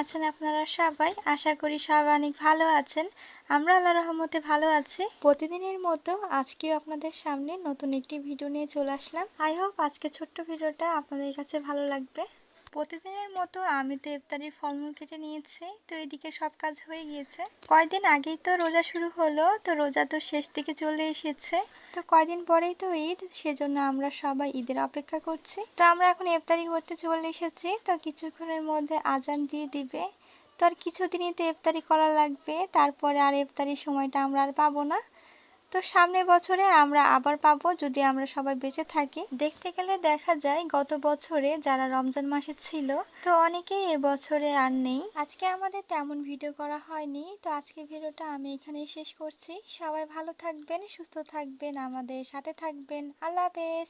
আছেন আপনারা সবাই? আশা করি সবাই অনেক ভালো আছেন। আমরা আল্লাহ রহমতে ভালো আছি। প্রতিদিনের মতো আজকেও আপনাদের সামনে নতুন একটি ভিডিও নিয়ে চলে আসলাম। আই হোপ আজকে ছোট্ট ভিডিওটা আপনাদের কাছে ভালো লাগবে। প্রতিদিনের মতো আমি তো ইফতারির ফলমূল কেটে নিয়েছি। তো এদিকে সব কাজ হয়ে গিয়েছে। কয়দিন আগেই তো রোজা শুরু হলো। তো রোজা তো শেষ দিকে চলে এসেছে। তো কয়দিন পরেই তো ঈদ, সেজন্য আমরা সবাই ঈদের অপেক্ষা করছি। তো আমরা এখন ইফতারি করতে চলে এসেছি। তো কিছুক্ষণের মধ্যে আজান দিয়ে দিবে। তো আর কিছুদিনই তো ইফতারি করা লাগবে। তারপরে আর ইফতারির সময়টা আমরা আর পাবো না। তো সামনের বছরে আমরা আবার পাবো যদি আমরা সবাই বেঁচে থাকি। দেখতে গেলে দেখা যায় গত বছরে যারা রমজান মাসে ছিল, তো অনেকেই এবছরে আর নেই। আজকে আমাদের তেমন ভিডিও করা হয়নি, তো আজকে ভিডিওটা আমি এখানে শেষ করছি। সবাই ভালো থাকবেন, সুস্থ থাকবেন, আমাদের সাথে থাকবেন। আল্লাহ হাফেজ।